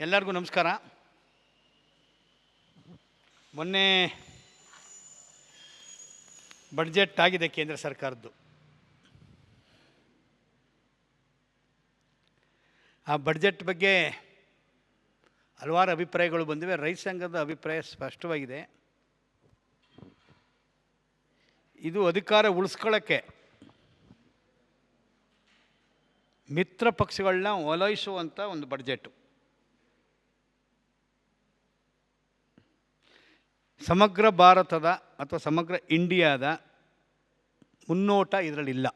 ಎಲ್ಲರಿಗೂ ನಮಸ್ಕಾರ. ಮೊನ್ನೆ ಬಡ್ಜೆಟ್ ಆಗಿದೆ ಕೇಂದ್ರ ಸರ್ಕಾರದ್ದು. ಆ ಬಡ್ಜೆಟ್ ಬಗ್ಗೆ ಹಲವಾರು ಅಭಿಪ್ರಾಯಗಳು ಬಂದಿವೆ. ರೈತ ಸಂಘದ ಅಭಿಪ್ರಾಯ ಸ್ಪಷ್ಟವಾಗಿದೆ. ಇದು ಅಧಿಕಾರ ಉಳಿಸ್ಕೊಳ್ಳೋಕ್ಕೆ ಮಿತ್ರ ಪಕ್ಷಗಳನ್ನ ಓಲೈಸುವಂಥ ಒಂದು ಬಡ್ಜೆಟು ಸಮಗ್ರ ಭಾರತದ ಅಥವಾ ಸಮಗ್ರ ಇಂಡಿಯಾದ ಮುನ್ನೋಟ ಇದರಲ್ಲಿಲ್ಲ.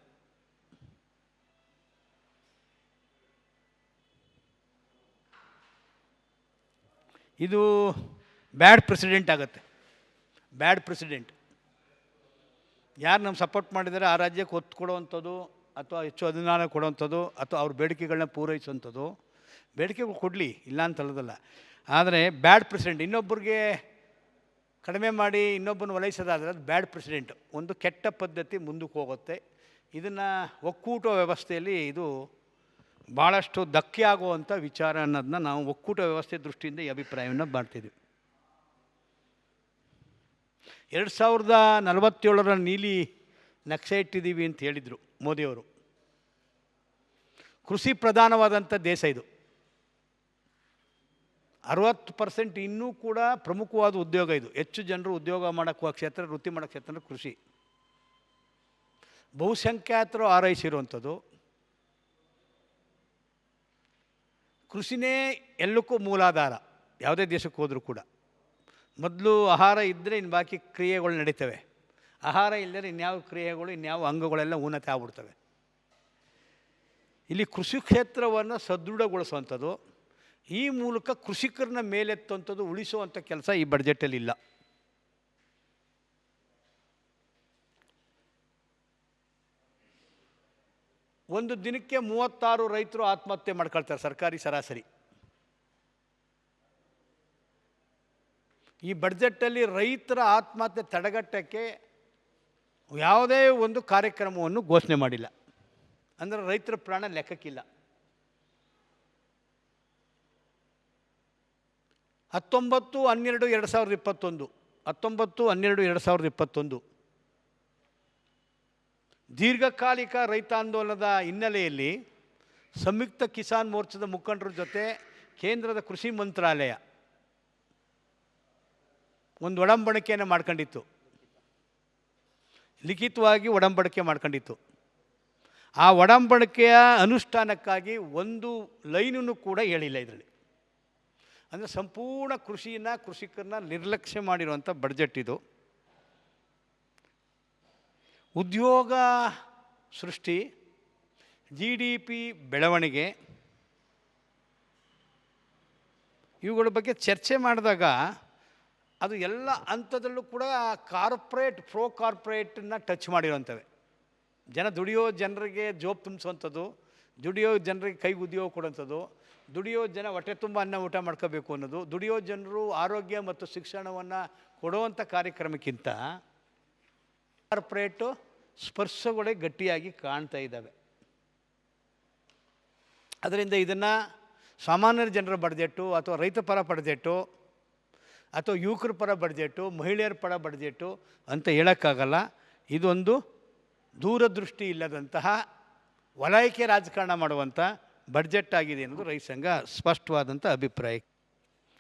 ಇದು ಬ್ಯಾಡ್ ಪ್ರೆಸಿಡೆಂಟ್ ಆಗುತ್ತೆ. Bad president. ಯಾರು ನಮ್ಮ ಸಪೋರ್ಟ್ ಮಾಡಿದರೆ ಆ ರಾಜ್ಯಕ್ಕೆ ಒತ್ತು ಕೊಡುವಂಥದ್ದು ಅಥವಾ ಹೆಚ್ಚು ಅನುದಾನ ಕೊಡುವಂಥದ್ದು ಅಥವಾ ಅವ್ರ ಬೇಡಿಕೆಗಳನ್ನ ಪೂರೈಸುವಂಥದ್ದು ಬೇಡಿಕೆಗಳು ಕೊಡಲಿ ಇಲ್ಲ ಅಂತ ಹೇಳೋದಲ್ಲ ಆದರೆ ಬ್ಯಾಡ್ ಪ್ರೆಸಿಡೆಂಟ್ ಇನ್ನೊಬ್ಬರಿಗೆ ಕಡಿಮೆ ಮಾಡಿ ಇನ್ನೊಬ್ಬನ ಒಲೈಸೋದಾದರೆ ಅದು ಬ್ಯಾಡ್ ಪ್ರೆಸಿಡೆಂಟ್. ಒಂದು ಕೆಟ್ಟ ಪದ್ಧತಿ ಮುಂದಕ್ಕೆ ಹೋಗುತ್ತೆ. ಇದನ್ನು ಒಕ್ಕೂಟ ವ್ಯವಸ್ಥೆಯಲ್ಲಿ ಇದು ಭಾಳಷ್ಟು ಧಕ್ಕೆ ಆಗುವಂಥ ವಿಚಾರ ಅನ್ನೋದನ್ನ ನಾವು ಒಕ್ಕೂಟ ವ್ಯವಸ್ಥೆ ದೃಷ್ಟಿಯಿಂದ ಈ ಅಭಿಪ್ರಾಯವನ್ನು ಮಾಡ್ತಿದ್ದೀವಿ ಎರಡು ಸಾವಿರದ ನಲವತ್ತೇಳರ ನೀಲಿ ನಕ್ಷೆ ಇಟ್ಟಿದ್ದೀವಿ ಅಂತ ಹೇಳಿದರು ಮೋದಿಯವರು. ಕೃಷಿ ಪ್ರಧಾನವಾದಂಥ ದೇಶ ಇದು. ಅರವತ್ತು ಪರ್ಸೆಂಟ್ ಇನ್ನೂ ಕೂಡ ಪ್ರಮುಖವಾದ ಉದ್ಯೋಗ ಇದು. ಹೆಚ್ಚು ಜನರು ಉದ್ಯೋಗ ಮಾಡೋಕ್ಕೂ ಕ್ಷೇತ್ರ, ವೃತ್ತಿ ಮಾಡೋ ಕ್ಷೇತ್ರ ಕೃಷಿ. ಬಹುಸಂಖ್ಯಾತರು ಆರೈಸಿರುವಂಥದ್ದು. ಕೃಷಿನೇ ಎಲ್ಲಕ್ಕೂ ಮೂಲಾಧಾರ. ಯಾವುದೇ ದೇಶಕ್ಕೆ ಹೋದರೂ ಕೂಡ. ಮೊದಲು ಆಹಾರ ಇದ್ದರೆ ಇನ್ನು ಬಾಕಿ ಕ್ರಿಯೆಗಳು ನಡೀತವೆ. ಆಹಾರ ಇಲ್ಲದರೆ ಇನ್ಯಾವ ಕ್ರಿಯೆಗಳು, ಇನ್ಯಾವ ಅಂಗಗಳೆಲ್ಲ ಊನತೆ ಆಗ್ಬಿಡ್ತವೆ. ಇಲ್ಲಿ ಕೃಷಿ ಕ್ಷೇತ್ರವನ್ನು ಸದೃಢಗೊಳಿಸುವಂಥದ್ದು. ಈ ಮೂಲಕ ಕೃಷಿಕರನ್ನ ಮೇಲೆತ್ತುವಂಥದ್ದು ಉಳಿಸುವಂಥ ಕೆಲಸ ಈ ಬಡ್ಜೆಟಲ್ಲಿ ಇಲ್ಲ. ಒಂದು ದಿನಕ್ಕೆ ಮೂವತ್ತಾರು ರೈತರು ಆತ್ಮಹತ್ಯೆ ಮಾಡ್ಕೊಳ್ತಾರೆ ಸರ್ಕಾರಿ ಸರಾಸರಿ. ಈ ಬಡ್ಜೆಟ್ಟಲ್ಲಿ ರೈತರ ಆತ್ಮಹತ್ಯೆ ತಡೆಗಟ್ಟಕ್ಕೆ ಯಾವುದೇ ಒಂದು ಕಾರ್ಯಕ್ರಮವನ್ನು ಘೋಷಣೆ ಮಾಡಿಲ್ಲ. ಅಂದರೆ ರೈತರ ಪ್ರಾಣ ಲೆಕ್ಕಕ್ಕಿಲ್ಲ. ಹತ್ತೊಂಬತ್ತು, ಹನ್ನೆರಡು, ಎರಡು ಸಾವಿರದ ಇಪ್ಪತ್ತೊಂದು. ಹತ್ತೊಂಬತ್ತು, ಹನ್ನೆರಡು, ಎರಡು ಸಾವಿರದ ಇಪ್ಪತ್ತೊಂದು. ದೀರ್ಘಕಾಲಿಕ ರೈತಾಂದೋಲನದ ಹಿನ್ನೆಲೆಯಲ್ಲಿ ಸಂಯುಕ್ತ ಕಿಸಾನ್ ಮೋರ್ಚಾದ ಮುಖಂಡರ ಜೊತೆ ಕೇಂದ್ರದ ಕೃಷಿ ಮಂತ್ರಾಲಯ ಒಂದು ಒಡಂಬಡಿಕೆಯನ್ನು ಮಾಡ್ಕೊಂಡಿತ್ತು. ಲಿಖಿತವಾಗಿ ಒಡಂಬಡಿಕೆ ಮಾಡ್ಕೊಂಡಿತ್ತು. ಆ ಒಡಂಬಡಿಕೆಯ ಅನುಷ್ಠಾನಕ್ಕಾಗಿ ಒಂದು ಲೈನನ್ನು ಕೂಡ ಹೇಳಿಲ್ಲ ಇದರಲ್ಲಿ. ಅಂದರೆ ಸಂಪೂರ್ಣ ಕೃಷಿಯನ್ನು ಕೃಷಿಕರನ್ನ ನಿರ್ಲಕ್ಷ್ಯ ಮಾಡಿರುವಂಥ ಬಡ್ಜೆಟ್ ಇದು. ಉದ್ಯೋಗ ಸೃಷ್ಟಿ ಜಿ ಡಿ ಪಿ ಬೆಳವಣಿಗೆ, ಇವುಗಳ ಬಗ್ಗೆ ಚರ್ಚೆ ಮಾಡಿದಾಗ ಅದು ಎಲ್ಲ ಹಂತದಲ್ಲೂ ಕೂಡ ಕಾರ್ಪೊರೇಟ್ ಪ್ರೋ ಕಾರ್ಪೊರೇಟನ್ನ ಟಚ್ ಮಾಡಿರುವಂಥವೆ ಜನ ದುಡಿಯೋ ಜನರಿಗೆ ಜೋಬ್ ತುಂಬಿಸುವಂಥದ್ದು, ದುಡಿಯೋ ಜನರಿಗೆ ಕೈಗೆ ಉದ್ಯೋಗ ಕೊಡುವಂಥದ್ದು ದುಡಿಯೋ ಜನ ಹೊಟ್ಟೆ ತುಂಬ ಅನ್ನ ಊಟ ಮಾಡ್ಕೋಬೇಕು ಅನ್ನೋದು, ದುಡಿಯೋ ಜನರು ಆರೋಗ್ಯ ಮತ್ತು ಶಿಕ್ಷಣವನ್ನು ಕೊಡುವಂಥ ಕಾರ್ಯಕ್ರಮಕ್ಕಿಂತ ಕಾರ್ಪೊರೇಟು ಸ್ಪರ್ಶಗಳೇ ಗಟ್ಟಿಯಾಗಿ ಕಾಣ್ತಾ ಇದ್ದಾವೆ. ಅದರಿಂದ ಇದನ್ನು ಸಾಮಾನ್ಯ ಜನರ ಬಡ್ಜೆಟ್ಟು ಅಥವಾ ರೈತ ಪರ ಬಡ್ಜೆಟ್ಟು ಅಥವಾ ಯುವಕರ ಪರ ಬಡ್ಜೆಟ್ಟು, ಮಹಿಳೆಯರ ಪರ ಬಡ್ಜೆಟ್ಟು ಅಂತ ಹೇಳೋಕ್ಕಾಗಲ್ಲ. ಇದೊಂದು ದೂರದೃಷ್ಟಿ ಇಲ್ಲದಂತಹ ವಲಯಕ್ಕೆ ರಾಜಕಾರಣ ಮಾಡುವಂಥ ಬಡ್ಜೆಟ್ ಆಗಿದೆ ಅನ್ನೋದು ರೈತ ಸಂಘ ಸ್ಪಷ್ಟವಾದಂಥ ಅಭಿಪ್ರಾಯ.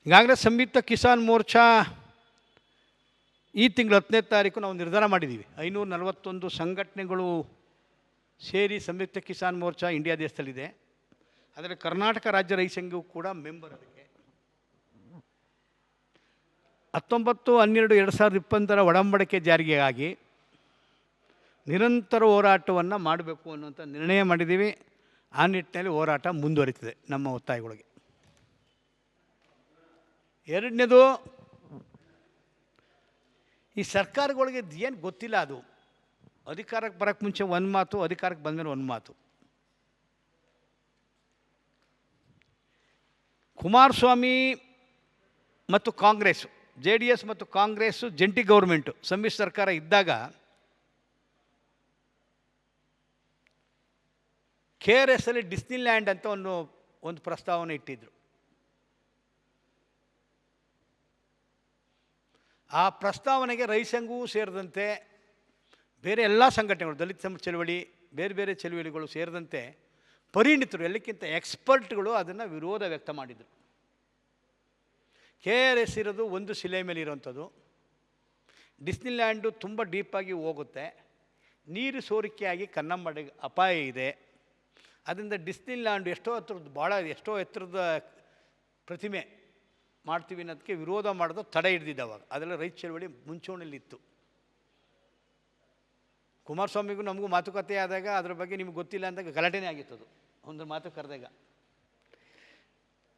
ಈಗಾಗಲೇ ಸಂಯುಕ್ತ ಕಿಸಾನ್ ಮೋರ್ಚಾ ಈ ತಿಂಗಳು ಹತ್ತನೇ ತಾರೀಕು ನಾವು ನಿರ್ಧಾರ ಮಾಡಿದ್ದೀವಿ. ಐನೂರ ನಲವತ್ತೊಂದು ಸಂಘಟನೆಗಳು ಸೇರಿ ಸಂಯುಕ್ತ ಕಿಸಾನ್ ಮೋರ್ಚಾ ಇಂಡಿಯಾ ದೇಶದಲ್ಲಿದೆ. ಆದರೆ ಕರ್ನಾಟಕ ರಾಜ್ಯ ರೈತ ಸಂಘವು ಕೂಡ ಮೆಂಬರ್ ಅದಕ್ಕೆ. ಹತ್ತೊಂಬತ್ತು, ಹನ್ನೆರಡು, ಎರಡು ಸಾವಿರದ ಇಪ್ಪತ್ತರ ಒಡಂಬಡಿಕೆ ಜಾರಿಗೆ ಆಗಿ ನಿರಂತರ ಹೋರಾಟವನ್ನು ಮಾಡಬೇಕು ಅನ್ನುವಂಥ ನಿರ್ಣಯ ಮಾಡಿದ್ದೀವಿ. ಆ ನಿಟ್ಟಿನಲ್ಲಿ ಹೋರಾಟ ಮುಂದುವರಿತಿದೆ ನಮ್ಮ ಒತ್ತಾಯಗಳಿಗೆ. ಎರಡನೇದು, ಈ ಸರ್ಕಾರಗಳಿಗೆ ಏನು ಗೊತ್ತಿಲ್ಲ ಅದು. ಅಧಿಕಾರಕ್ಕೆ ಬರೋಕ್ಕೆ ಮುಂಚೆ ಒಂದು ಮಾತು, ಅಧಿಕಾರಕ್ಕೆ ಬಂದಮೇಲೆ ಒಂದು ಮಾತು. ಕುಮಾರಸ್ವಾಮಿ ಮತ್ತು ಕಾಂಗ್ರೆಸ್, ಜೆ ಡಿ ಎಸ್ ಮತ್ತು ಕಾಂಗ್ರೆಸ್ಸು ಜಂಟಿ ಗೌರ್ಮೆಂಟು, ಸಮ್ಮಿಶ್ರ ಸರ್ಕಾರ ಇದ್ದಾಗ ಕೆ ಆರ್ ಎಸ್ಸಲ್ಲಿ ಡಿಸ್ನಿಲ್ಯಾಂಡ್ ಅಂತ ಒಂದು ಒಂದು ಪ್ರಸ್ತಾವನೆ ಇಟ್ಟಿದ್ದರು ಆ ಪ್ರಸ್ತಾವನೆಗೆ ರೈಸಂಗೂ ಸೇರಿದಂತೆ ಬೇರೆ ಎಲ್ಲ ಸಂಘಟನೆಗಳು, ದಲಿತ ಸಮ ಚಳವಳಿ, ಬೇರೆ ಬೇರೆ ಚಳುವಳಿಗಳು ಸೇರಿದಂತೆ ಪರಿಣಿತರು, ಎಲ್ಲಕ್ಕಿಂತ ಎಕ್ಸ್ಪರ್ಟ್ಗಳು ಅದನ್ನು ವಿರೋಧ ವ್ಯಕ್ತ ಮಾಡಿದರು. ಕೆ ಆರ್ ಎಸ್ ಇರೋದು ಒಂದು ಶಿಲೆ ಮೇಲೆ ಇರೋವಂಥದ್ದು ಡಿಸ್ನಿಲ್ಯಾಂಡು ತುಂಬ ಡೀಪಾಗಿ ಹೋಗುತ್ತೆ. ನೀರು ಸೋರಿಕೆಯಾಗಿ ಕನ್ನಂಬಡಿಗೆ ಅಪಾಯ ಇದೆ. ಅದರಿಂದ ಡಿಸ್ನಿಲ್ಯಾಂಡ್ ಎಷ್ಟೋ ಹತ್ರದ ಭಾಳ ಎಷ್ಟೋ ಎತ್ತರದ ಪ್ರತಿಮೆ ಮಾಡ್ತೀವಿ ಅನ್ನೋದಕ್ಕೆ ವಿರೋಧ ಮಾಡೋದು ತಡೆ ಹಿಡ್ದಿದ್ದ ಅವಾಗ. ಅದೆಲ್ಲ ರೈತ ಚಳವಳಿ ಮುಂಚೂಣಿಲಿತ್ತು ಕುಮಾರಸ್ವಾಮಿಗೂ ನಮಗೂ ಮಾತುಕತೆ ಆದಾಗ ಅದ್ರ ಬಗ್ಗೆ ನಿಮ್ಗೆ ಗೊತ್ತಿಲ್ಲ ಅಂದಾಗ ಗಲಾಟೆನೇ ಆಗಿತ್ತು ಅದು, ಒಂದು ಮಾತು ಕರೆದಾಗ.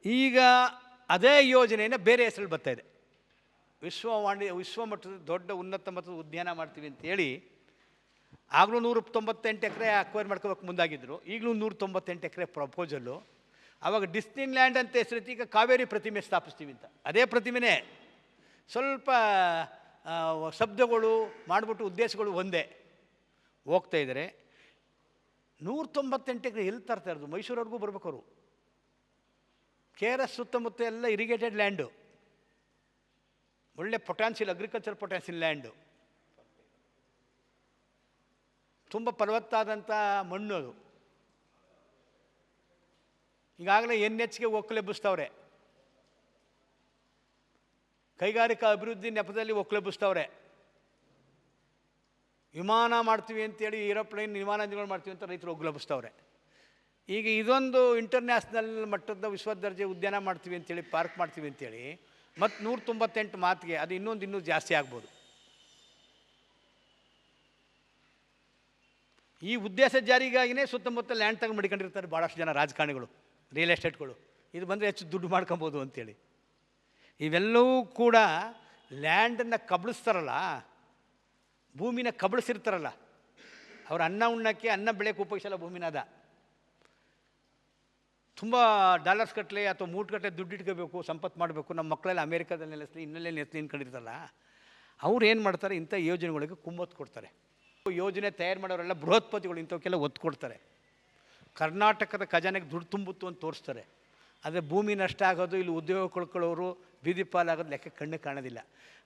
ಈಗ ಅದೇ ಯೋಜನೆಯನ್ನು ಬೇರೆ ಹೆಸರಲ್ಲಿ ಬರ್ತಾ ಇದೆ. ವಿಶ್ವವಾಣಿ, ವಿಶ್ವಮಟ್ಟದ ದೊಡ್ಡ ಉನ್ನತ ಮಟ್ಟದ ಉದ್ಯಾನ ಮಾಡ್ತೀವಿ ಅಂತೇಳಿ ಆಗಲೂ ನೂರ ತೊಂಬತ್ತೆಂಟು ಎಕರೆ ಅಕ್ವೈರ್ ಮಾಡ್ಕೋಬೇಕು ಮುಂದಾಗಿದ್ದರು ಈಗಲೂ ನೂರ ತೊಂಬತ್ತೆಂಟು ಎಕರೆ ಪ್ರಪೋಸಲ್ಲು ಆವಾಗ ಡಿಸ್ನಿನ್ ಲ್ಯಾಂಡ್ ಅಂತ ಹೆಸರಿತ್ತು, ಈಗ ಕಾವೇರಿ ಪ್ರತಿಮೆ ಸ್ಥಾಪಿಸ್ತೀವಿ ಅಂತ. ಅದೇ ಪ್ರತಿಮೆನೇ ಸ್ವಲ್ಪ ಶಬ್ದಗಳು ಮಾಡಿಬಿಟ್ಟು ಉದ್ದೇಶಗಳು ಒಂದೇ. ಹೋಗ್ತಾ ಇದ್ದಾರೆ. ನೂರ ತೊಂಬತ್ತೆಂಟು ಎಕರೆ ಎಲ್ಲಿ ತರ್ತಾ ಇರೋದು? ಮೈಸೂರವ್ರಿಗೂ ಬರ್ಬೇಕು ಅವರು. ಕೆ ಆರ್ ಎಸ್ ಸುತ್ತಮುತ್ತ ಎಲ್ಲ ಇರಿಗೇಟೆಡ್ ಲ್ಯಾಂಡು ಒಳ್ಳೆ ಪೊಟ್ಯಾನ್ಷಿಯಲ್ ಅಗ್ರಿಕಲ್ಚರ್ ಪೊಟ್ಯಾನ್ಷಿಯಲ್ ಲ್ಯಾಂಡು ತುಂಬ ಫಲವತ್ತಾದಂಥ ಮಣ್ಣು ಅದು. ಈಗಾಗಲೇ ಎನ್ ಎಚ್ಗೆ ಒಕ್ಕಲೆಬ್ಬಿಸ್ತವ್ರೆ ಕೈಗಾರಿಕಾ ಅಭಿವೃದ್ಧಿ ನೆಪದಲ್ಲಿ ಒಕ್ಕಲೆಬ್ಬಿಸ್ತವ್ರೆ ವಿಮಾನ ಮಾಡ್ತೀವಿ ಅಂತೇಳಿ ಏರೋಪ್ಲೇನ್ ನಿರ್ಮಾಣ ಮಾಡ್ತೀವಿ ಅಂತ ರೈತರು ಒಗ್ಲಬ್ಬಿಸ್ತವ್ರೆ ಈಗ ಇದೊಂದು ಇಂಟರ್ನ್ಯಾಷನಲ್ ಮಟ್ಟದ ವಿಶ್ವ ದರ್ಜೆ ಉದ್ಯಾನ ಮಾಡ್ತೀವಿ ಅಂತೇಳಿ, ಪಾರ್ಕ್ ಮಾಡ್ತೀವಿ ಅಂತೇಳಿ ಮತ್ತು ನೂರ ತೊಂಬತ್ತೆಂಟು ಮಾತಿಗೆ ಅದು ಇನ್ನೊಂದು ಇನ್ನೂ ಜಾಸ್ತಿ ಆಗ್ಬೋದು. ಈ ಉದ್ದೇಶ ಜಾರಿಗಾಗಿನೇ ಸುತ್ತಮುತ್ತ ಲ್ಯಾಂಡ್ ತಗೊಂಡು ಮಡಿಕೊಂಡಿರ್ತಾರೆ ಭಾಳಷ್ಟು ಜನ ರಾಜಕಾರಣಿಗಳು ರಿಯಲ್ ಎಸ್ಟೇಟ್ಗಳು ಇದು ಬಂದರೆ ಹೆಚ್ಚು ದುಡ್ಡು ಮಾಡ್ಕೊಬೋದು ಅಂತೇಳಿ. ಇವೆಲ್ಲವೂ ಕೂಡ ಲ್ಯಾಂಡನ್ನು ಕಬಳಿಸ್ತಾರಲ್ಲ, ಭೂಮಿನ ಕಬಳಿಸಿರ್ತಾರಲ್ಲ. ಅವ್ರ ಅನ್ನ ಉಣ್ಣಕ್ಕೆ, ಅನ್ನ ಬೆಳೆಯೋಕೆ ಉಪಯೋಗಿಸಲ್ಲ ಭೂಮಿನ ಅದ. ತುಂಬ ಡಾಲರ್ಸ್ ಕಟ್ಟಲೆ ಅಥವಾ ಮೂರು ಕಟ್ಟಲೆ ದುಡ್ಡು ಇಟ್ಕೋಬೇಕು, ಸಂಪತ್ತು ಮಾಡಬೇಕು. ನಮ್ಮ ಮಕ್ಕಳೆಲ್ಲ ಅಮೇರಿಕಾದಲ್ಲಿ ನೆಲೆಸಲಿ ಇನ್ನಲ್ಲೇ ನೆಲೆಸಲಿ ಅನ್ಕೊಂಡಿರ್ತಾರಲ್ಲ ಅವ್ರು ಏನು ಮಾಡ್ತಾರೆ? ಇಂಥ ಯೋಜನೆಗಳಿಗೆ ಕುಮ್ಮತ್ತು ಕೊಡ್ತಾರೆ. ಯೋಜನೆ ತಯಾರು ಮಾಡೋರೆಲ್ಲ ಬೃಹತ್ಪತಿಗಳು ಇಂಥವಕ್ಕೆಲ್ಲ ಒತ್ತು ಕೊಡ್ತಾರೆ. ಕರ್ನಾಟಕದ ಖಜಾನೆಗೆ ದುಡ್ಡು ತುಂಬುತ್ತು ಅಂತ ತೋರಿಸ್ತಾರೆ. ಆದರೆ ಭೂಮಿ ನಷ್ಟ ಆಗೋದು, ಇಲ್ಲಿ ಉದ್ಯೋಗ ಕೊಳ್ಕೊಳ್ಳೋರು ಬೀದಿ ಪಾಲಾಗೋದು ಲೆಕ್ಕ ಕಣ್ಣು ಕಾಣೋದಿಲ್ಲ.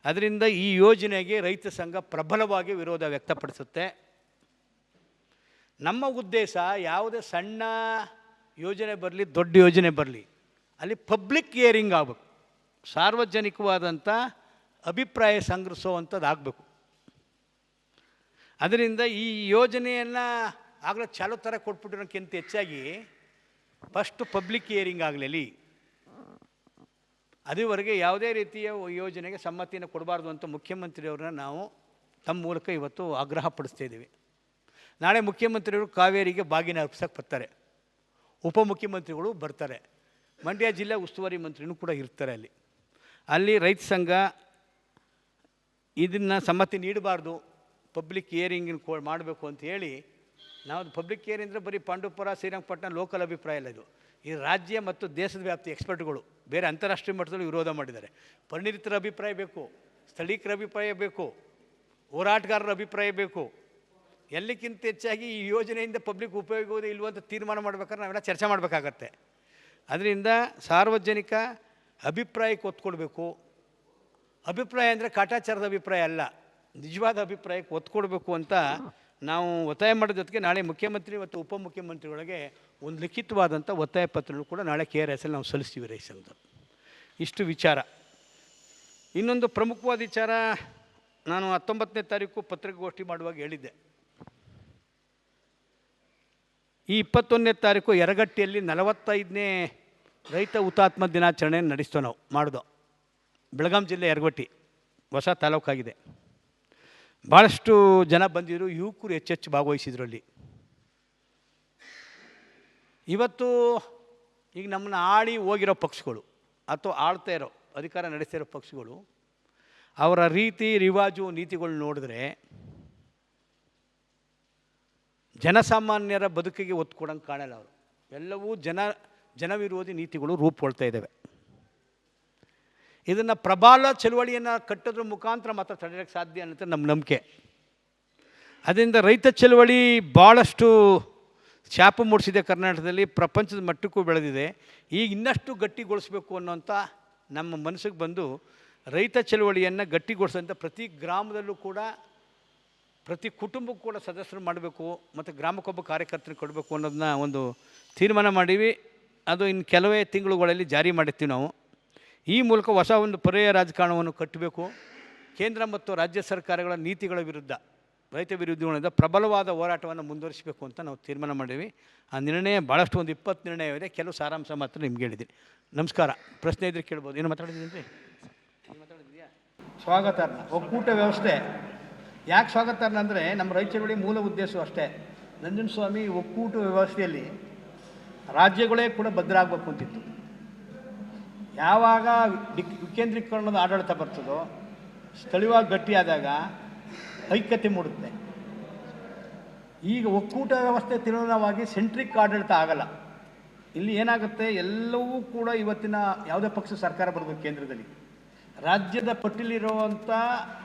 ಅದರಿಂದ ಈ ಯೋಜನೆಗೆ ರೈತ ಸಂಘ ಪ್ರಬಲವಾಗಿ ವಿರೋಧ ವ್ಯಕ್ತಪಡಿಸುತ್ತೆ. ನಮ್ಮ ಉದ್ದೇಶ ಯಾವುದೇ ಸಣ್ಣ ಯೋಜನೆ ಬರಲಿ, ದೊಡ್ಡ ಯೋಜನೆ ಬರಲಿ, ಅಲ್ಲಿ ಪಬ್ಲಿಕ್ ಹಿಯರಿಂಗ್ ಆಗಬೇಕು. ಸಾರ್ವಜನಿಕವಾದಂಥ ಅಭಿಪ್ರಾಯ ಸಂಗ್ರಹಿಸೋವಂಥದ್ದು ಆಗಬೇಕು ಅದರಿಂದ ಈ ಯೋಜನೆಯನ್ನು ಆಗಲೇ ಚಾಲು ಥರ ಕೊಟ್ಬಿಟ್ಟಿರೋಕ್ಕಿಂತ ಹೆಚ್ಚಾಗಿ ಫಸ್ಟು ಪಬ್ಲಿಕ್ ಹಿಯರಿಂಗ್ ಆಗಲಿ ಅದುವರೆಗೆ ಯಾವುದೇ ರೀತಿಯ ಯೋಜನೆಗೆ ಸಮ್ಮತಿಯನ್ನು ಕೊಡಬಾರ್ದು ಅಂತ ಮುಖ್ಯಮಂತ್ರಿಯವ್ರನ್ನ ನಾವು ತಮ್ಮ ಮೂಲಕ ಇವತ್ತು ಆಗ್ರಹ ಪಡಿಸ್ತಾ ಇದ್ದೀವಿ. ನಾಳೆ ಮುಖ್ಯಮಂತ್ರಿಯವರು ಕಾವೇರಿಗೆ ಬಾಗಿನ ಅರ್ಪಿಸೋಕೆ ಬರ್ತಾರೆ. ಉಪಮುಖ್ಯಮಂತ್ರಿಗಳು ಬರ್ತಾರೆ. ಮಂಡ್ಯ ಜಿಲ್ಲೆ ಉಸ್ತುವಾರಿ ಮಂತ್ರಿನೂ ಕೂಡ ಇರ್ತಾರೆ ಅಲ್ಲಿ. ಅಲ್ಲಿ ರೈತ ಸಂಘ ಇದನ್ನು ಸಮ್ಮತಿ ನೀಡಬಾರ್ದು. ಪಬ್ಲಿಕ್ ಹಿಯರಿಂಗ್ ಕೋ ಮಾಡಬೇಕು ಅಂತ ಹೇಳಿ, ನಾವು ಪಬ್ಲಿಕ್ ಹಿಯರಿಂಗ್ ಅಂದರೆ ಬರೀ ಪಾಂಡುಪುರ, ಶ್ರೀರಂಗಪಟ್ಟಣ ಲೋಕಲ್ ಅಭಿಪ್ರಾಯ ಇಲ್ಲ ಇದು. ಈ ರಾಜ್ಯ ಮತ್ತು ದೇಶದ ವ್ಯಾಪ್ತಿ ಎಕ್ಸ್ಪರ್ಟ್ಗಳು ಬೇರೆ ಅಂತಾರಾಷ್ಟ್ರೀಯ ಮಟ್ಟದಲ್ಲಿ ವಿರೋಧ ಮಾಡಿದ್ದಾರೆ. ಪರಿಣಿತರ ಅಭಿಪ್ರಾಯ ಬೇಕು, ಸ್ಥಳೀಕರ ಅಭಿಪ್ರಾಯ ಬೇಕು, ಹೋರಾಟಗಾರರ ಅಭಿಪ್ರಾಯ ಬೇಕು. ಎಲ್ಲಕ್ಕಿಂತ ಹೆಚ್ಚಾಗಿ ಈ ಯೋಜನೆಯಿಂದ ಪಬ್ಲಿಕ್ ಉಪಯೋಗ ಇಲ್ಲವೋ ಅಂತ ತೀರ್ಮಾನ ಮಾಡ್ಬೇಕಾದ್ರೆ ನಾವೆಲ್ಲ ಚರ್ಚೆ ಮಾಡಬೇಕಾಗತ್ತೆ. ಅದರಿಂದ ಸಾರ್ವಜನಿಕ ಅಭಿಪ್ರಾಯಕ್ಕೆ ಒತ್ತು ಕೊಡಬೇಕು ಅಭಿಪ್ರಾಯ ಅಂದರೆ ಕಾಟಾಚಾರದ ಅಭಿಪ್ರಾಯ ಅಲ್ಲ. ನಿಜವಾದ ಅಭಿಪ್ರಾಯಕ್ಕೆ ಒತ್ತು ಕೊಡಬೇಕು ಅಂತ ನಾವು ಒತ್ತಾಯ ಮಾಡಿದ ಜೊತೆಗೆ ನಾಳೆ ಮುಖ್ಯಮಂತ್ರಿ ಮತ್ತು ಉಪಮುಖ್ಯಮಂತ್ರಿಗಳಿಗೆ ಒಂದು ಲಿಖಿತವಾದಂಥ ಒತ್ತಾಯ ಪತ್ರಗಳು ಕೂಡ ನಾಳೆ ಕೆ ಆರ್ ಎಸ್ ಅಲ್ಲಿ ನಾವು ಸಲ್ಲಿಸ್ತೀವಿ ರೈಸ್ ಇಷ್ಟು ವಿಚಾರ. ಇನ್ನೊಂದು ಪ್ರಮುಖವಾದ ವಿಚಾರ ನಾನು ಹತ್ತೊಂಬತ್ತನೇ ತಾರೀಕು ಪತ್ರಿಕಾಗೋಷ್ಠಿ ಮಾಡುವಾಗ ಹೇಳಿದ್ದೆ. ಈ ಇಪ್ಪತ್ತೊಂದನೇ ತಾರೀಕು ಯರಗಟ್ಟಿಯಲ್ಲಿ ನಲವತ್ತೈದನೇ ರೈತ ಹುತಾತ್ಮ ದಿನಾಚರಣೆಯನ್ನು ನಡೆಸ್ತೋ ನಾವು, ಮಾಡಿದೋ. ಬೆಳಗಾಂ ಜಿಲ್ಲೆ ಎರಗಟ್ಟಿ ಹೊಸ ತಾಲೂಕಾಗಿದೆ. ಭಾಳಷ್ಟು ಜನ ಬಂದಿದ್ದರು ಯುವಕರು ಹೆಚ್ಚೆಚ್ಚು ಭಾಗವಹಿಸಿದ್ರಲ್ಲಿ. ಇವತ್ತು ಈಗ ನಮ್ಮನ್ನ ಆಳಿ ಹೋಗಿರೋ ಪಕ್ಷಗಳು, ಅಥವಾ ಆಳ್ತಾ ಇರೋ, ಅಧಿಕಾರ ನಡೆಸಿರೋ ಪಕ್ಷಗಳು, ಅವರ ರೀತಿ ರಿವಾಜು ನೀತಿಗಳು ನೋಡಿದ್ರೆ ಜನಸಾಮಾನ್ಯರ ಬದುಕಿಗೆ ಒತ್ತು ಕೊಡೋಂಗೆ ಕಾಣಲ್ಲ ಅವರು. ಎಲ್ಲವೂ ಜನ, ಜನವಿರೋಧಿ ನೀತಿಗಳು ರೂಪುಗೊಳ್ತಾ ಇದ್ದಾವೆ. ಇದನ್ನು ಪ್ರಬಲ ಚಳುವಳಿಯನ್ನು ಕಟ್ಟೋದ್ರ ಮುಖಾಂತರ ಮಾತ್ರ ತಡೆಯೋಕ್ಕೆ ಸಾಧ್ಯ ಅನ್ನೋದು ನಮ್ಮ ನಂಬಿಕೆ. ಅದರಿಂದ ರೈತ ಚಳುವಳಿ ಭಾಳಷ್ಟು ಶಾಪ ಮೂಡಿಸಿದೆ ಕರ್ನಾಟಕದಲ್ಲಿ, ಪ್ರಪಂಚದ ಮಟ್ಟಕ್ಕೂ ಬೆಳೆದಿದೆ. ಈಗ ಇನ್ನಷ್ಟು ಗಟ್ಟಿಗೊಳಿಸ್ಬೇಕು ಅನ್ನೋಂಥ ನಮ್ಮ ಮನಸ್ಸಿಗೆ ಬಂದು ರೈತ ಚಳುವಳಿಯನ್ನು ಗಟ್ಟಿಗೊಳಿಸೋಂಥ ಪ್ರತಿ ಗ್ರಾಮದಲ್ಲೂ ಕೂಡ, ಪ್ರತಿ ಕುಟುಂಬಕ್ಕೂ ಕೂಡ ಸದಸ್ಯರು ಮಾಡಬೇಕು, ಮತ್ತು ಗ್ರಾಮಕ್ಕೊಬ್ಬ ಕಾರ್ಯಕರ್ತನ ಕೊಡಬೇಕು ಅನ್ನೋದನ್ನ ಒಂದು ತೀರ್ಮಾನ ಮಾಡೀವಿ. ಅದು ಇನ್ನು ಕೆಲವೇ ತಿಂಗಳುಗಳಲ್ಲಿ ಜಾರಿ ಮಾಡಿರ್ತೀವಿ ನಾವು. ಈ ಮೂಲಕ ಹೊಸ ಒಂದು ಪರ್ಯಾಯ ರಾಜಕಾರಣವನ್ನು ಕಟ್ಟಬೇಕು. ಕೇಂದ್ರ ಮತ್ತು ರಾಜ್ಯ ಸರ್ಕಾರಗಳ ನೀತಿಗಳ ವಿರುದ್ಧ, ರೈತ ವಿರೋಧಿಗಳಿಂದ ಪ್ರಬಲವಾದ ಹೋರಾಟವನ್ನು ಮುಂದುವರಿಸಬೇಕು ಅಂತ ನಾವು ತೀರ್ಮಾನ ಮಾಡಿದ್ವಿ. ಆ ನಿರ್ಣಯ ಭಾಳಷ್ಟು ಒಂದು ಇಪ್ಪತ್ತು ನಿರ್ಣಯವಿದೆ. ಕೆಲವು ಸಾರಾಂಶ ಮಾತ್ರ ನಿಮ್ಗೆ ಹೇಳಿದ್ದೀನಿ. ನಮಸ್ಕಾರ. ಪ್ರಶ್ನೆ ಇದ್ರೆ ಕೇಳ್ಬೋದು. ಏನು ಮಾತಾಡಿದ್ದೀನಿ ರೀ ಸ್ವಾಗತಾರ್ಹ ಒಕ್ಕೂಟ ವ್ಯವಸ್ಥೆ. ಯಾಕೆ ಸ್ವಾಗತಾರ್ಹ ಅಂದರೆ ನಮ್ಮ ರೈತರುಗಳಿಗೆ ಮೂಲ ಉದ್ದೇಶ ಅಷ್ಟೇ. ನಂಜನಸ್ವಾಮಿ ಒಕ್ಕೂಟ ವ್ಯವಸ್ಥೆಯಲ್ಲಿ ರಾಜ್ಯಗಳೇ ಕೂಡ ಭದ್ರಾಗಬೇಕು ಅಂತಿತ್ತು. ಯಾವಾಗ ವಿಕೇಂದ್ರೀಕರಣದ ಆಡಳಿತ ಬರ್ತದೋ, ಸ್ಥಳೀಯವಾಗಿ ಗಟ್ಟಿಯಾದಾಗ ಐಕ್ಯತೆ ಮೂಡುತ್ತೆ. ಈಗ ಒಕ್ಕೂಟ ವ್ಯವಸ್ಥೆ ತೀವ್ರವಾಗಿ ಸೆಂಟ್ರಿಕ್ ಆಡಳಿತ ಆಗಲ್ಲ. ಇಲ್ಲಿ ಏನಾಗುತ್ತೆ? ಎಲ್ಲವೂ ಕೂಡ ಇವತ್ತಿನ ಯಾವುದೇ ಪಕ್ಷ ಸರ್ಕಾರ ಬರಬೇಕು ಕೇಂದ್ರದಲ್ಲಿ. ರಾಜ್ಯದ ಪಟ್ಟಿಲಿರುವಂಥ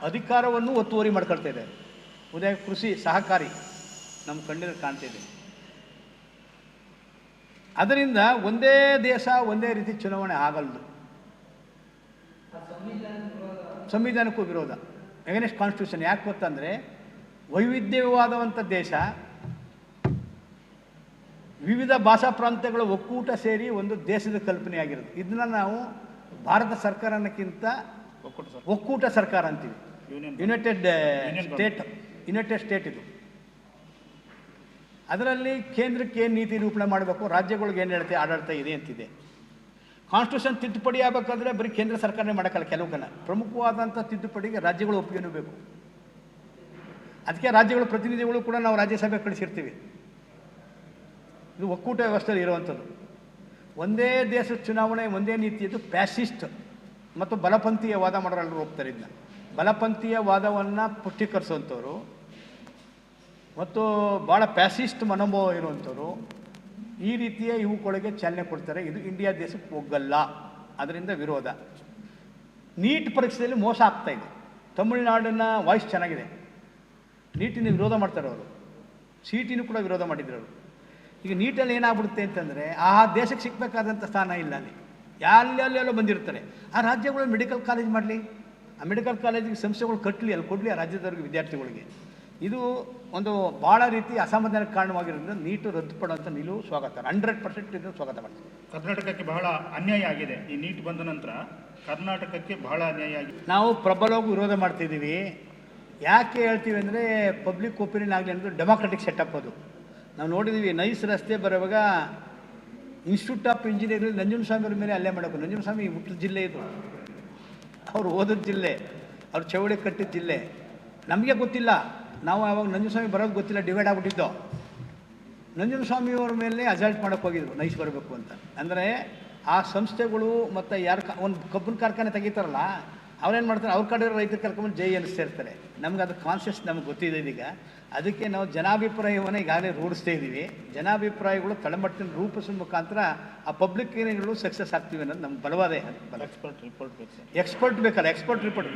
ಅಧಿಕಾರವನ್ನು ಒತ್ತುವರಿ ಮಾಡ್ಕೊಳ್ತಾ ಇದೆ. ಉದಯ ಕೃಷಿ ಸಹಕಾರಿ ನಮ್ಮ ಕಣ್ಣಿನಲ್ಲಿ ಕಾಣ್ತಾ ಇದೆ. ಅದರಿಂದ ಒಂದೇ ದೇಶ ಒಂದೇ ರೀತಿ ಚುನಾವಣೆ ಆಗಲ್ದು. ಸಂವಿಧಾನಕ್ಕೂ ವಿರೋಧ. ಎಗನೆಸ್ಟ್ ಕಾನ್ಸ್ಟಿಟ್ಯೂಷನ್ ಯಾಕೆ ಗೊತ್ತಂದರೆ ವೈವಿಧ್ಯವಾದವಂಥ ದೇಶ ವಿವಿಧ ಭಾಷಾ ಪ್ರಾಂತ್ಯಗಳ ಒಕ್ಕೂಟ ಸೇರಿ ಒಂದು ದೇಶದ ಕಲ್ಪನೆಯಾಗಿರೋದು ಇದನ್ನ ನಾವು ಭಾರತ ಸರ್ಕಾರಕ್ಕಿಂತ ಒಕ್ಕೂಟ ಒಕ್ಕೂಟ ಸರ್ಕಾರ ಅಂತೀವಿ. ಯುನೈಟೆಡ್ ಸ್ಟೇಟ್ ಯುನೈಟೆಡ್ ಸ್ಟೇಟ್ ಇದು. ಅದರಲ್ಲಿ ಕೇಂದ್ರಕ್ಕೆ ಏನು ನೀತಿ ನಿರೂಪಣೆ ಮಾಡಬೇಕು? ರಾಜ್ಯಗಳಿಗೆ ಏನು ಹೇಳ್ತೆ? ಆಡಳಿತ ಇದೆ ಅಂತಿದೆ. ಕಾನ್ಸ್ಟಿಟ್ಯೂಷನ್ ತಿದ್ದುಪಡಿ ಆಗಬೇಕಾದ್ರೆ ಬರೀ ಕೇಂದ್ರ ಸರ್ಕಾರನೇ ಮಾಡೋಕ್ಕಲ್ಲ ಕೆಲವು ಕಲ ಪ್ರಮುಖವಾದಂಥ ತಿದ್ದುಪಡಿಗೆ ರಾಜ್ಯಗಳು ಒಪ್ಪಿಗೆನೂ ಬೇಕು. ಅದಕ್ಕೆ ರಾಜ್ಯಗಳ ಪ್ರತಿನಿಧಿಗಳು ಕೂಡ ನಾವು ರಾಜ್ಯಸಭೆ ಕಳಿಸಿರ್ತೀವಿ. ಇದು ಒಕ್ಕೂಟ ವ್ಯವಸ್ಥೆಯಲ್ಲಿ ಇರುವಂಥದ್ದು. ಒಂದೇ ದೇಶದ ಚುನಾವಣೆ, ಒಂದೇ ನೀತಿ, ಇದು ಪ್ಯಾಸಿಸ್ಟ್ ಮತ್ತು ಬಲಪಂಥೀಯ ವಾದ ಮಾಡೋರೆಲ್ಲರೂ ಹೋಗ್ತಾರೆ ಇದನ್ನ ಬಲಪಂಥೀಯ ವಾದವನ್ನು ಪುಷ್ಟೀಕರಿಸುವಂಥವ್ರು ಮತ್ತು ಭಾಳ ಪ್ಯಾಸಿಸ್ಟ್ ಮನೋಭಾವ ಇರುವಂಥವ್ರು, ಈ ರೀತಿಯ ಇವುಗಳಿಗೆ ಚಾಲನೆ ಕೊಡ್ತಾರೆ. ಇದು ಇಂಡಿಯಾ ದೇಶಕ್ಕೆ ಹೋಗಲ್ಲ. ಅದರಿಂದ ವಿರೋಧ. ನೀಟ್ ಪರೀಕ್ಷೆಯಲ್ಲಿ ಮೋಸ ಆಗ್ತಾ ಇದೆ. ತಮಿಳುನಾಡಿನ ವಾಯ್ಸ್ ಚೆನ್ನಾಗಿದೆ. ನೀಟಿನ ವಿರೋಧ ಮಾಡ್ತಾರೆ ಅವರು. ಸೀಟಿನೂ ಕೂಡ ವಿರೋಧ ಮಾಡಿದ್ರು ಅವರು. ಈಗ ನೀಟಲ್ಲಿ ಏನಾಗ್ಬಿಡುತ್ತೆ ಅಂತಂದರೆ ಆ ದೇಶಕ್ಕೆ ಸಿಗಬೇಕಾದಂಥ ಸ್ಥಾನ ಇಲ್ಲ ಅಲ್ಲಿ. ಎಲ್ಲೆಲ್ಲೆಲ್ಲೋ ಬಂದಿರ್ತಾರೆ. ಆ ರಾಜ್ಯಗಳು ಮೆಡಿಕಲ್ ಕಾಲೇಜ್ ಮಾಡಲಿ? ಆ ಮೆಡಿಕಲ್ ಕಾಲೇಜಿಗೆ ಸಂಸ್ಥೆಗಳು ಕಟ್ಟಲಿ ಅಲ್ಲಿ ಕೊಡಲಿ ಆ ರಾಜ್ಯದವ್ರಿಗೆ ವಿದ್ಯಾರ್ಥಿಗಳಿಗೆ. ಇದು ಒಂದು ಭಾಳ ರೀತಿ ಅಸಮಾಧಾನಕ್ಕೆ ಕಾರಣವಾಗಿರೋದ್ರಿಂದ ನೀಟು ರದ್ದುಪಡುವಂಥ ನಿಲುವು ಸ್ವಾಗತ. ಹಂಡ್ರೆಡ್ ಪರ್ಸೆಂಟ್ ಇದನ್ನು ಸ್ವಾಗತ ಮಾಡ್ತೀವಿ. ಕರ್ನಾಟಕಕ್ಕೆ ಬಹಳ ಅನ್ಯಾಯ ಆಗಿದೆ. ಈ ನೀಟ್ ಬಂದ ನಂತರ ಕರ್ನಾಟಕಕ್ಕೆ ಬಹಳ ಅನ್ಯಾಯ ಆಗಿದೆ. ನಾವು ಪ್ರಬಲವಾಗಿ ವಿರೋಧ ಮಾಡ್ತಿದ್ದೀವಿ. ಯಾಕೆ ಹೇಳ್ತೀವಿ ಅಂದರೆ ಪಬ್ಲಿಕ್ ಒಪಿನಿಯನ್ ಆಗಲಿ ಅಂದರೆ ಡೆಮಾಕ್ರೆಟಿಕ್ ಸೆಟಪ್ ಅದು. ನಾವು ನೋಡಿದ್ದೀವಿ ನೈಸ್ ರಸ್ತೆ ಬರುವಾಗ ಇನ್ಸ್ಟಿಟ್ಯೂಟ್ ಆಫ್ ಇಂಜಿನಿಯರಿಂಗ್ ನಂಜನಸ್ವಾಮಿ ಅವ್ರ ಮೇಲೆ ಅಲ್ಲೇ ಮಾಡಬೇಕು. ನಂಜನಸ್ವಾಮಿ ಹುಟ್ಟಿದ ಜಿಲ್ಲೆ ಇದು. ಅವ್ರು ಓದಿದ ಜಿಲ್ಲೆ ಅವ್ರು ಚೌಳಿ ಕಟ್ಟಿದ ಜಿಲ್ಲೆ. ನಮಗೆ ಗೊತ್ತಿಲ್ಲ. ನಾವು ಆವಾಗ ನಂಜನಸ್ವಾಮಿ ಬರೋದು ಗೊತ್ತಿಲ್ಲ ಡಿವೈಡ್ ಆಗ್ಬಿಟ್ಟಿದ್ದೋ. ನಂಜನಸ್ವಾಮಿಯವ್ರ ಮೇಲೆ ಅಸಲ್ಟ್ ಮಾಡೋಕ್ಕೆ ಹೋಗಿದ್ರು ನೈಸ್ ಬರಬೇಕು ಅಂತ. ಅಂದರೆ ಆ ಸಂಸ್ಥೆಗಳು ಮತ್ತು ಯಾರು ಕ ಒಂದು ಕಬ್ಬಿನ ಕಾರ್ಖಾನೆ ತೆಗಿತಾರಲ್ಲ ಅವ್ರೇನು ಮಾಡ್ತಾರೆ ಅವ್ರ ಕಡೆ ರೈತರು ಕರ್ಕೊಂಡು ಜೈ ಎಲ್ಲಿ ಸೇರ್ತಾರೆ ನಮ್ಗೆ ಅದು ಕಾನ್ಷಿಯಸ್ ನಮ್ಗೆ ಗೊತ್ತಿದೆ ಇದೀಗ. ಅದಕ್ಕೆ ನಾವು ಜನಾಭಿಪ್ರಾಯವನ್ನು ಈಗಾಗಲೇ ರೂಢಿಸ್ತಾ ಇದ್ದೀವಿ ಜನಾಭಿಪ್ರಾಯಗಳು ತಳಮಟ್ಟಿನ ರೂಪಿಸೋ ಮುಖಾಂತರ ಆ ಪಬ್ಲಿಕ್ ಏರಿಯಾಗಳು ಸಕ್ಸಸ್ ಆಗ್ತೀವಿ ಅನ್ನೋದು ನಮ್ಗೆ ಬಲವಾದ ಬಲ ಎಕ್ಸ್ಪರ್ಟ್ ರಿಪೋರ್ಟ್ ಬೇಕು ಎಕ್ಸ್ಪರ್ಟ್ ಬೇಕಲ್ಲ ಎಕ್ಸ್ಪರ್ಟ್ ರಿಪೋರ್ಟ್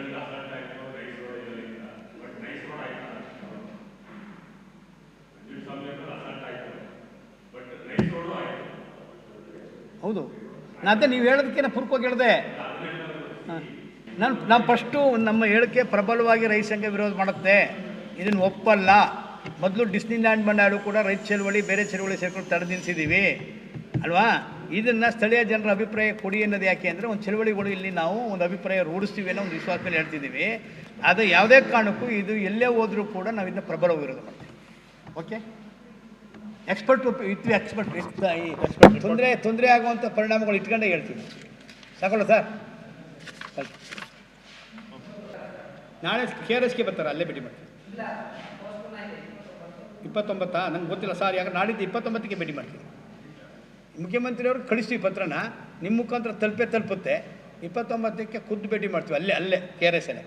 ಹೌದು. ನಾನು ನೀವು ಹೇಳೋದಕ್ಕೆ ಪುರ್ಕೋಗಿ ಹೇಳಿದೆ. ನಾನು ನಾನು ಫಸ್ಟು ನಮ್ಮ ಹೇಳಿಕೆ ಪ್ರಬಲವಾಗಿ ರೈತ ಸಂಘ ವಿರೋಧ ಮಾಡುತ್ತೆ. ಇದನ್ನು ಒಪ್ಪಲ್ಲ. ಮೊದಲು ಡಿಸ್ನಿಲ್ಯಾಂಡ್ ಬಂಡಾಳು ಕೂಡ ರೈತ ಚಳವಳಿ, ಬೇರೆ ಚಳವಳಿ ಸೇರ್ಕೊಂಡು ನಿಲ್ಲಿಸಿದ್ದೀವಿ ಅಲ್ವಾ? ಇದನ್ನು ಸ್ಥಳೀಯ ಜನರ ಅಭಿಪ್ರಾಯ ಕೊಡಿ ಅನ್ನೋದು ಯಾಕೆ ಅಂದರೆ ಒಂದು ಚಳವಳಿಗಳು ಇಲ್ಲಿ ನಾವು ಒಂದು ಅಭಿಪ್ರಾಯ ರೂಢಿಸ್ತೀವಿ ಅನ್ನೋ ಒಂದು ವಿಶ್ವಾಸ ಮೇಲೆ ಹೇಳ್ತಿದ್ದೀವಿ ಅದು ಯಾವುದೇ ಕಾರಣಕ್ಕೂ ಇದು ಎಲ್ಲೇ ಹೋದರೂ ಕೂಡ ನಾವು ಪ್ರಬಲ ವಿರೋಧ ಮಾಡ್ತೀವಿ. ಓಕೆ ಎಕ್ಸ್ಪರ್ಟ್ ಇತ್ತು ಎಕ್ಸ್ಪರ್ಟ್ ತೊಂದರೆ ತೊಂದರೆ ಆಗುವಂಥ ಪರಿಣಾಮಗಳು ಇಟ್ಕೊಂಡೆ ಹೇಳ್ತೀವಿ ಸಾಕೊಳ್ಳ ಸರ್. ನಾಳೆ ಕೆ ಆರ್ ಎಸ್ಗೆ ಬರ್ತಾರೆ, ಅಲ್ಲೇ ಭೇಟಿ ಮಾಡ್ತೀವಿ ಇಪ್ಪತ್ತೊಂಬತ್ತಾ? ನಂಗೆ ಗೊತ್ತಿಲ್ಲ ಸರ್, ಯಾಕಂದ್ರೆ ನಾಡಿದ್ದು ಇಪ್ಪತ್ತೊಂಬತ್ತಕ್ಕೆ ಭೇಟಿ ಮಾಡ್ತೀನಿ. ಮುಖ್ಯಮಂತ್ರಿಯವ್ರಿಗೆ ಕಳಿಸ್ತೀವಿ ಪತ್ರನ ನಿಮ್ಮ ಮುಖಾಂತರ ತಲುಪೇ ತಲುಪುತ್ತೆ. ಇಪ್ಪತ್ತೊಂಬತ್ತಕ್ಕೆ ಖುದ್ದು ಭೇಟಿ ಮಾಡ್ತೀವಿ, ಅಲ್ಲೇ ಅಲ್ಲೇ, ಕೆ ಆರ್ ಎಸ್ ಅಲ್ಲೇ.